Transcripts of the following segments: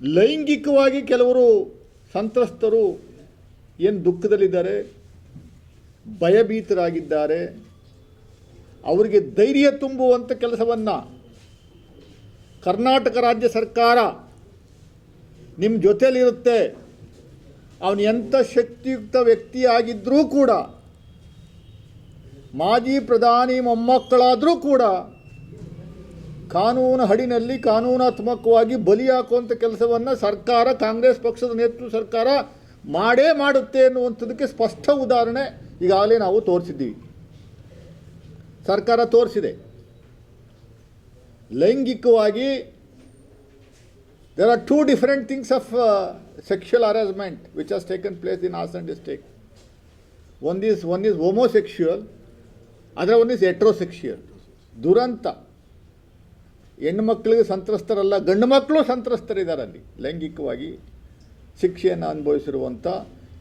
ಲೈಂಗಿಕವಾಗಿ ಕೆಲವರು ಸಂತ್ರಸ್ತರು ಏನು ದುಃಖದಲ್ಲಿದ್ದಾರೆ, ಭಯಭೀತರಾಗಿದ್ದಾರೆ, ಅವರಿಗೆ ಧೈರ್ಯ ತುಂಬುವಂಥ ಕೆಲಸವನ್ನು ಕರ್ನಾಟಕ ರಾಜ್ಯ ಸರ್ಕಾರ ನಿಮ್ಮ ಜೊತೆಯಲ್ಲಿರುತ್ತೆ. ಅವನು ಎಂಥ ಶಕ್ತಿಯುಕ್ತ ವ್ಯಕ್ತಿಯಾಗಿದ್ದರೂ ಕೂಡ, ಮಾಜಿ ಪ್ರಧಾನಿ ಮೊಮ್ಮಕ್ಕಳಾದರೂ ಕೂಡ ಕಾನೂನು ಹಡಿನಲ್ಲಿ ಕಾನೂನಾತ್ಮಕವಾಗಿ ಬಲಿ ಹಾಕುವಂಥ ಕೆಲಸವನ್ನು ಸರ್ಕಾರ, ಕಾಂಗ್ರೆಸ್ ಪಕ್ಷದ ನೇತೃತ್ವ ಸರ್ಕಾರ ಮಾಡೇ ಮಾಡುತ್ತೆ ಅನ್ನುವಂಥದ್ದಕ್ಕೆ ಸ್ಪಷ್ಟ ಉದಾಹರಣೆ ಈಗಾಗಲೇ ನಾವು ತೋರಿಸಿದ್ದೀವಿ. ಸರ್ಕಾರ ತೋರಿಸಿದೆ. ಲೈಂಗಿಕವಾಗಿ there are two different things of sexual harassment which has taken place in Hassan district one is one is homosexual ಅದರ ಒನ್ ಈಸ್ ಎಟ್ರೋಸೆಕ್ಷುವಲ್ ದುರಂತ ಹೆಣ್ಣುಮಕ್ಕಳಿಗೆ ಸಂತ್ರಸ್ತರಲ್ಲ, ಗಂಡು ಮಕ್ಕಳು ಸಂತ್ರಸ್ತರಿದ್ದಾರೆ ಅಲ್ಲಿ. ಲೈಂಗಿಕವಾಗಿ ಶಿಕ್ಷೆಯನ್ನು ಅನುಭವಿಸಿರುವಂಥ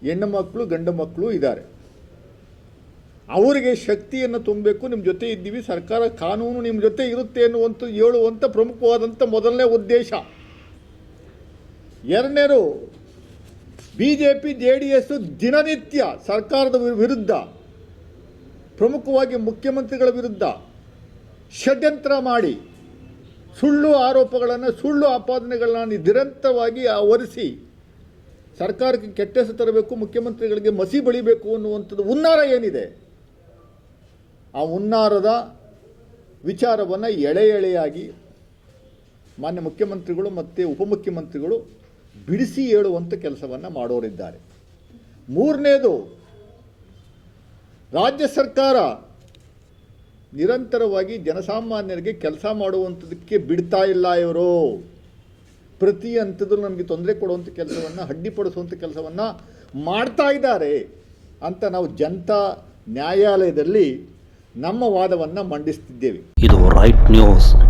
ಹೆಣ್ಣು ಮಕ್ಕಳು, ಗಂಡು ಮಕ್ಕಳು ಇದ್ದಾರೆ. ಅವರಿಗೆ ಶಕ್ತಿಯನ್ನು ತುಂಬಬೇಕು, ನಿಮ್ಮ ಜೊತೆ ಇದ್ದೀವಿ, ಸರ್ಕಾರ ಕಾನೂನು ನಿಮ್ಮ ಜೊತೆ ಇರುತ್ತೆ ಅನ್ನುವಂಥ ಹೇಳುವಂಥ ಪ್ರಮುಖವಾದಂಥ ಮೊದಲನೇ ಉದ್ದೇಶ. ಎರಡನೇದು B J P J D S ದಿನನಿತ್ಯ ಸರ್ಕಾರದ ವಿರುದ್ಧ, ಪ್ರಮುಖವಾಗಿ ಮುಖ್ಯಮಂತ್ರಿಗಳ ವಿರುದ್ಧ ಷಡ್ಯಂತ್ರ ಮಾಡಿ. ಸುಳ್ಳು ಆರೋಪಗಳನ್ನು, ಸುಳ್ಳು ಆಪಾದನೆಗಳನ್ನ ನಿರಂತರವಾಗಿ ಆವರಿಸಿ, ಸರ್ಕಾರಕ್ಕೆ ಕೆಟ್ಟ ಹೆಸರು ತರಬೇಕು, ಮುಖ್ಯಮಂತ್ರಿಗಳಿಗೆ ಮಸಿ ಬಳಿಬೇಕು ಅನ್ನುವಂಥದ್ದು ಹುನ್ನಾರ ಏನಿದೆ? ಆ ಹುನ್ನಾರದ ವಿಚಾರವನ್ನು ಎಳೆ ಎಳೆಯಾಗಿ ಮಾನ್ಯ ಮುಖ್ಯಮಂತ್ರಿಗಳು ಮತ್ತು ಉಪಮುಖ್ಯಮಂತ್ರಿಗಳು ಬಿಡಿಸಿ ಹೇಳುವಂಥ ಕೆಲಸವನ್ನು ಮಾಡೋರಿದ್ದಾರೆ. ಮೂರನೇದು, ರಾಜ್ಯ ಸರ್ಕಾರ ನಿರಂತರವಾಗಿ ಜನಸಾಮಾನ್ಯರಿಗೆ ಕೆಲಸ ಮಾಡುವಂಥದ್ದಕ್ಕೆ ಬಿಡ್ತಾ ಇಲ್ಲ ಇವರು. ಪ್ರತಿ ಹಂತದಲ್ಲೂ ನಮಗೆ ತೊಂದರೆ ಕೊಡುವಂಥ ಕೆಲಸವನ್ನು ಅಡ್ಡಿಪಡಿಸುವಂಥ ಕೆಲಸವನ್ನು ಮಾಡ್ತಾ ಇದ್ದಾರೆ ಅಂತ ನಾವು ಜನತಾ ನ್ಯಾಯಾಲಯದಲ್ಲಿ ನಮ್ಮ ವಾದವನ್ನು ಮಂಡಿಸ್ತಿದ್ದೇವೆ. ಇದು ರೈಟ್ ನ್ಯೂಸ್.